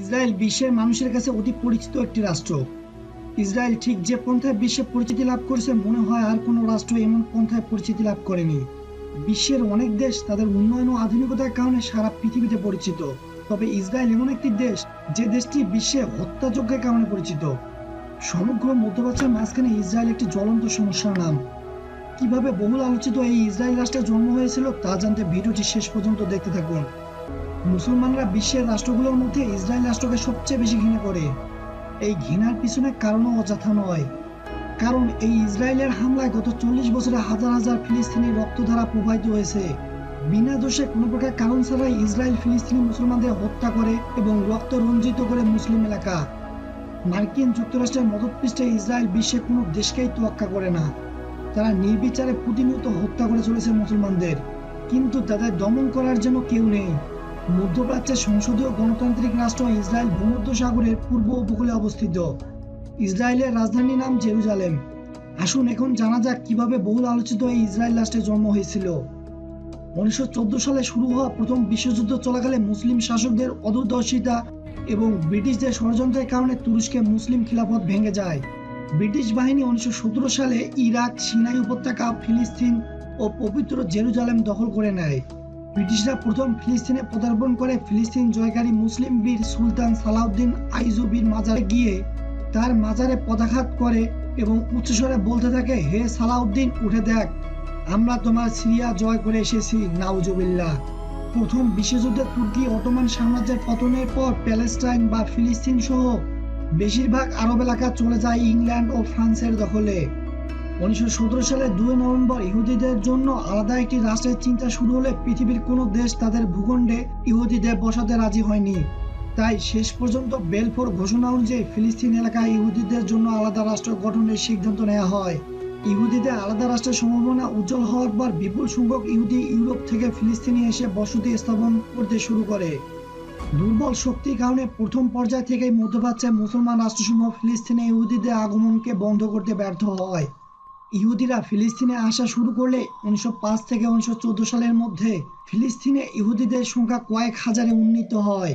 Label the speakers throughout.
Speaker 1: Israel বিশ্বের মানুষের কাছে অতি পরিচিত একটি রাষ্ট্র। ইসরায়েল ঠিক যে পন্থায় বিশ্বে পরিচিতি লাভ করেছে মনে হয় আর কোনো রাষ্ট্র এমন পন্থায় পরিচিতি লাভ করেনি। বিশ্বের অনেক দেশ তাদের উন্নয়ন ও আধুনিকতার কারণে সারা পৃথিবীতে পরিচিত। তবে ইসরায়েল এমন একটি দেশ যে দেশটি বিশ্বে হত্যাযজ্ঞের কারণে পরিচিত। সমগ্র মধ্যপ্রাচ্যের মাঝখানে ইসরায়েল একটি জ্বলন্ত সমস্যার নাম। কীভাবে বহুল আলোচিত এই ইসরায়েল রাষ্ট্রের জন্ম হয়েছিল তা জানতে ভিডিওটি শেষ পর্যন্ত দেখতে থাকুন। মুসলমানরা বিশ্বের রাষ্ট্রগুলোর মধ্যে ইসরায়েল রাষ্ট্রকে সবচেয়ে বেশি ঘৃণা করে। এই ঘৃণার পিছনে কারণও অযথা নয়। কারণ এই ইসরায়েলের হামলায় গত চল্লিশ বছরে হাজার হাজার ফিলিস্তিনি রক্তধারা প্রবাহিত হয়েছে। বিনা দোষে কোনো প্রকার কারণ ছাড়াই ইসরায়েল ফিলিস্তিনি মুসলমানদের হত্যা করে এবং রক্ত রঞ্জিত করে মুসলিম এলাকা। মার্কিন যুক্তরাষ্ট্রের মদতপৃষ্ঠে ইসরায়েল বিশ্বে কোনো দেশকেই তোয়াক্কা করে না। তারা নির্বিচারে প্রতিনিয়ত হত্যা করে চলেছে মুসলমানদের। কিন্তু তাদের দমন করার জন্য কেউ নেই। মধ্যপ্রাচ্যের সংসদীয় গণতান্ত্রিক রাষ্ট্র ইসরায়েল ভূমধ্য সাগরের পূর্ব উপকূলে অবস্থিত। ইসরায়েলের রাজধানীর নাম জেরুজালেম। আসুন এখন জানা যাক কীভাবে বহুল আলোচিত এই ইসরায়েল রাষ্ট্রের জন্ম হয়েছিল। উনিশশো চোদ্দ সালে শুরু হওয়া প্রথম বিশ্বযুদ্ধ চলাকালে মুসলিম শাসকদের অদূরদর্শিতা এবং ব্রিটিশদের ষড়যন্ত্রের কারণে তুরস্কে মুসলিম খিলাফত ভেঙে যায়। ব্রিটিশ বাহিনী উনিশশো সতেরো সালে ইরাক, সিনাই উপত্যকা, ফিলিস্তিন ও পবিত্র জেরুজালেম দখল করে নেয়। ব্রিটিশরা প্রথম ফিলিস্তিনে পদার্পণ করে ফিলিস্তিন জয়কারী মুসলিম বীর সুলতান সালাউদ্দিন আইজুবির মাজারে গিয়ে তার মাজারে পদাঘাত করে এবং উচ্চস্বরে বলতে থাকে, হে সালাউদ্দিন, উঠে দেখ, আমরা তোমার সিরিয়া জয় করে এসেছি, নাউজুবিল্লাহ। প্রথম বিশ্বযুদ্ধে তুর্কি অটোমান সাম্রাজ্যের পতনের পর প্যালেস্টাইন বা ফিলিস্তিন সহ বেশিরভাগ আরব এলাকা চলে যায় ইংল্যান্ড ও ফ্রান্সের দখলে। উনিশশো সতেরো সালে দুই নভেম্বর ইহুদিদের জন্য আলাদা একটি রাষ্ট্রের চিন্তা শুরু হলে পৃথিবীর কোনো দেশ তাদের ভূখণ্ডে ইহুদিদের বসাতে রাজি হয়নি। তাই শেষ পর্যন্ত বেলফোর ঘোষণা অনুযায়ী ফিলিস্তিন এলাকায় ইহুদিদের জন্য আলাদা রাষ্ট্র গঠনের সিদ্ধান্ত নেওয়া হয়। ইহুদিদের আলাদা রাষ্ট্রের সম্ভাবনা উজ্জ্বল হওয়ার পর বিপুল সংখ্যক ইহুদি ইউরোপ থেকে ফিলিস্তিনে এসে বসতি স্থাপন করতে শুরু করে। দুর্বল শক্তির কারণে প্রথম পর্যায় থেকেই মধ্যপ্রাচ্যের মুসলমান রাষ্ট্রসমূহ ফিলিস্তিনে ইহুদিদের আগমনকে বন্ধ করতে ব্যর্থ হয়। ইহুদিরা ফিলিস্তিনে আসা শুরু করলে উনিশশো পাঁচ থেকে উনিশশো চোদ্দ সালের মধ্যে ফিলিস্তিনে ইহুদিদের সংখ্যা কয়েক হাজারে উন্নীত হয়।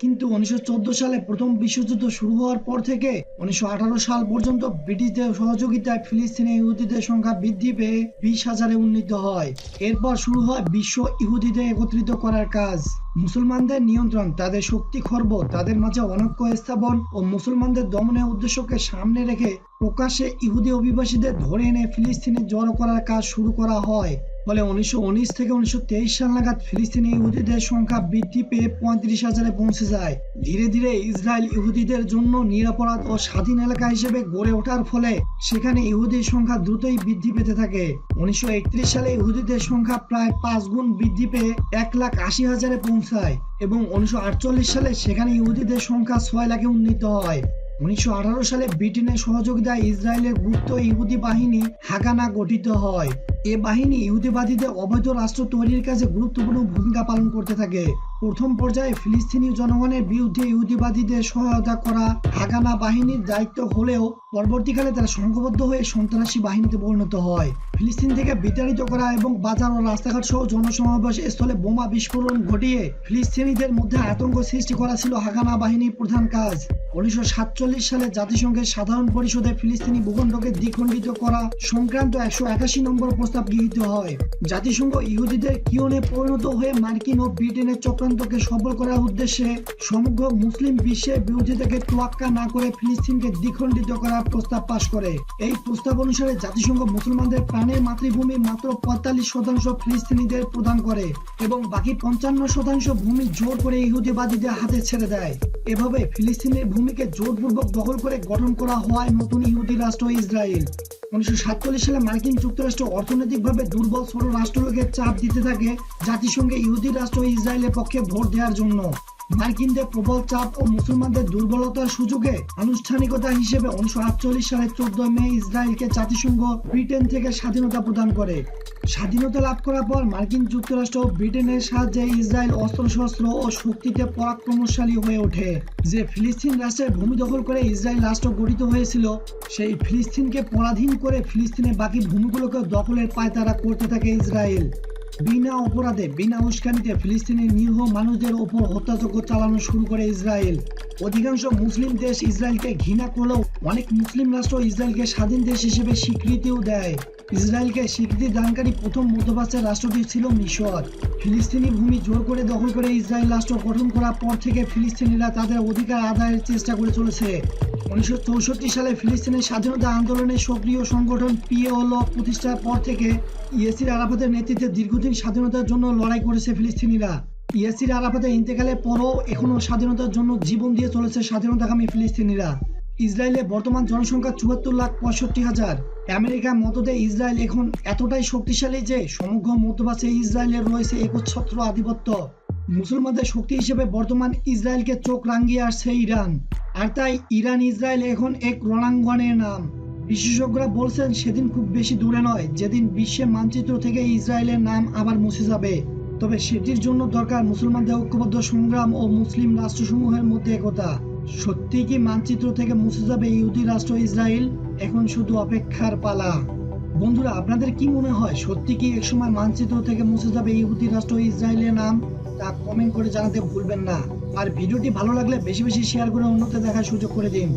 Speaker 1: কিন্তু উনিশশো চোদ্দ সালে প্রথম বিশ্বযুদ্ধ শুরু হওয়ার পর থেকে উনিশশো আঠারো সাল পর্যন্ত ব্রিটিশদের সহযোগিতায় ফিলিস্তিনে ইহুদিদের সংখ্যা বৃদ্ধি পেয়ে বিশ হাজারে উন্নীত হয়। এরপর শুরু হয় বিশ্ব ইহুদিদের একত্রিত করার কাজ। মুসলমানদের নিয়ন্ত্রণ, তাদের শক্তি খর্ব, তাদের মাঝে অনৈক্য স্থাপন ও মুসলমানদের দমনের উদ্দেশ্যকে সামনে রেখে প্রকাশ্যে ইহুদি অভিবাসীদের ধরে এনে ফিলিস্তিনে জড়ো করার কাজ শুরু করা হয়। ফলে উনিশশো থেকে উনিশশো সাল নাগাদ ফিলিস্তিনি ইহুদিদের সংখ্যা বৃদ্ধি পেয়ে পঁয়ত্রিশ হাজারে পৌঁছে যায়। ধীরে ধীরে ইসরায়েল ইহুদিদের জন্য নিরাপরাধ ও স্বাধীন এলাকা হিসেবে গড়ে ওঠার ফলে সেখানে ইহুদির সংখ্যা দ্রুতই বৃদ্ধি পেতে থাকে। উনিশশো একত্রিশ সালে ইহুদিদের সংখ্যা প্রায় পাঁচ গুণ বৃদ্ধি পেয়ে এক লাখ আশি হাজারে পৌঁছায় এবং উনিশশো আটচল্লিশ সালে সেখানে ইহুদিদের সংখ্যা ছয় লাখে উন্নীত হয়। উনিশশো আঠারো সালে ব্রিটেনের সহযোগিতায় ইসরায়েলের গুপ্ত ইহুদি বাহিনী হাগানা গঠিত হয়। এ বাহিনী ইহুদিবাদীদের অবৈধ রাষ্ট্র তৈরির কাজে গুরুত্বপূর্ণ ভূমিকা পালন করতে থাকে। প্রথম পর্যায়ে ফিলিস্তিনি জনগণের বিরুদ্ধে ইহুদিবাদীদের সহায়তা করা হাগানা বাহিনীর দায়িত্ব হলেও পরবর্তীকালে তারা সংঘবদ্ধ হয়ে সন্ত্রাসী বাহিনীতে পরিণত হয়। ফিলিস্তিন থেকে বিতাড়িত করা এবং বাজার ও রাস্তাঘাট সহ জনসমাবেশ স্থলে বোমা বিস্ফোরণ ঘটিয়ে ফিলিস্তিনিদের মধ্যে আতঙ্ক সৃষ্টি করা ছিল হাগানা বাহিনীর প্রধান কাজ। উনিশশো সাতচল্লিশ সালে জাতিসংঘের সাধারণ পরিষদে ফিলিস্তিনি ভূখণ্ডকে দ্বিখণ্ডিত করা সংক্রান্ত একশো একাশি নম্বর প্রস্তাব গৃহীত হয়। জাতিসংঘ ইহুদিদের কিয়নে পরিণত হয়ে মার্কিন ও ব্রিটেনের চক্রান্তকে সফল করার উদ্দেশ্যে সমগ্র মুসলিম বিশ্বের বিরোধিতাকে তোয়াক্কা না করে ফিলিস্তিনকে দ্বিখণ্ডিত করার প্রস্তাব পাশ করে। এই প্রস্তাব অনুসারে জাতিসংঘ মুসলমানদের প্রাণের মাতৃভূমি মাত্র পঁয়তাল্লিশ শতাংশ ফিলিস্তিনিদের প্রদান করে এবং বাকি পঞ্চান্ন শতাংশ ভূমি জোর করে ইহুদিবাদীদের হাতে ছেড়ে দেয়। এভাবে ফিলিস্তিনের ভূমিকে জোরপূর্বক দখল করে গঠন করা হয় নতুন ইহুদি রাষ্ট্র ইসরায়েল। উনিশশো সাতচল্লিশ সালে মার্কিন যুক্তরাষ্ট্র অর্থনৈতিকভাবে দুর্বল ছোট রাষ্ট্রকে চাপ দিতে থাকে জাতিসংঘে ইহুদি রাষ্ট্র ইসরায়েলের পক্ষে ভোট দেওয়ার জন্য। মার্কিনদের প্রবল চাপ ও মুসলমানদের দুর্বলতার সুযোগে আনুষ্ঠানিকতা হিসেবে উনিশশো আটচল্লিশ সালের চোদ্দ মে ইসরায়েলকে জাতিসংঘ ব্রিটেন থেকে স্বাধীনতা প্রদান করে। স্বাধীনতা লাভ করার পর মার্কিন যুক্তরাষ্ট্র ব্রিটেনের সাহায্যে ইসরায়েল অস্ত্রশস্ত্র ও শক্তিতে পরাক্রমশালী হয়ে ওঠে। যে ফিলিস্তিন রাষ্ট্রের ভূমি দখল করে ইসরায়েল রাষ্ট্র গঠিত হয়েছিল, সেই ফিলিস্তিনকে পরাধীন করে ফিলিস্তিনের বাকি ভূমিগুলোকে দখলের পায়তারা করতে থাকে ইসরায়েল। বিনা অপরাধে, বিনা উস্কানিতে ফিলিস্তিনের নিরীহ মানুষদের ওপর হত্যাযজ্ঞ চালানো শুরু করে ইসরায়েল। অধিকাংশ মুসলিম দেশ ইসরায়েলকে ঘৃণা করলেও অনেক মুসলিম রাষ্ট্র ইসরায়েলকে স্বাধীন দেশ হিসেবে স্বীকৃতিও দেয়। ইসরায়েলকে স্বীকৃতি দানকারী প্রথম মধ্যপ্রাচ্যের রাষ্ট্রটি ছিল মিশর। ফিলিস্তিনি ভূমি জোর করে দখল করে ইসরায়েল রাষ্ট্র গঠন করার পর থেকে ফিলিস্তিনিরা তাদের অধিকার আদায়ের চেষ্টা করে চলেছে। উনিশশো চৌষট্টি সালে ফিলিস্তিনের স্বাধীনতা আন্দোলনের সক্রিয় সংগঠন পিএল প্রতিষ্ঠার পর থেকে ইয়েসির আরাফাতের নেতৃত্বে দীর্ঘদিন স্বাধীনতার জন্য লড়াই করেছে ফিলিস্তিনিরা। ইয়াসির আরাফাতের ইন্তেকালের পরও এখনও স্বাধীনতার জন্য জীবন দিয়ে চলেছে স্বাধীনতাকামী ফিলিস্তিনিরা। ইসরায়েলের বর্তমান জনসংখ্যা চুয়াত্তর লাখ পঁয়ষট্টি হাজার। আমেরিকার মততে ইসরায়েল এখন এতটাই শক্তিশালী যে সমগ্র মধ্যপ্রাচ্যে ইসরায়েলের রয়েছে একচ্ছত্র আধিপত্য। মুসলমানদের শক্তি হিসেবে বর্তমান ইসরায়েলকে চোখ রাঙিয়ে আসছে ইরান। আর তাই ইরান ইসরায়েল এখন এক রণাঙ্গনের নাম। বিশেষজ্ঞরা বলছেন সেদিন খুব বেশি দূরে নয়, যেদিন বিশ্বের মানচিত্র থেকে ইসরায়েলের নাম আবার মুছে যাবে। তবে সেটির জন্য দরকার মুসলমানদের ঐক্যবদ্ধ সংগ্রাম ও মুসলিম রাষ্ট্রসমূহের মধ্যে একতা। সত্যি কি মানচিত্র থেকে মুছে যাবে ইহুদি রাষ্ট্র ইসরায়েল? এখন শুধু অপেক্ষার পালা। বন্ধুরা, আপনাদের কি মনে হয় সত্যি কি একসময় মানচিত্র থেকে মুছে যাবে ইহুদি রাষ্ট্র ইসরায়েলের নাম? তা কমেন্ট করে জানাতে ভুলবেন না। আর ভিডিওটি ভালো লাগলে বেশি বেশি শেয়ার করে অন্যকে দেখার সুযোগ করে দিন।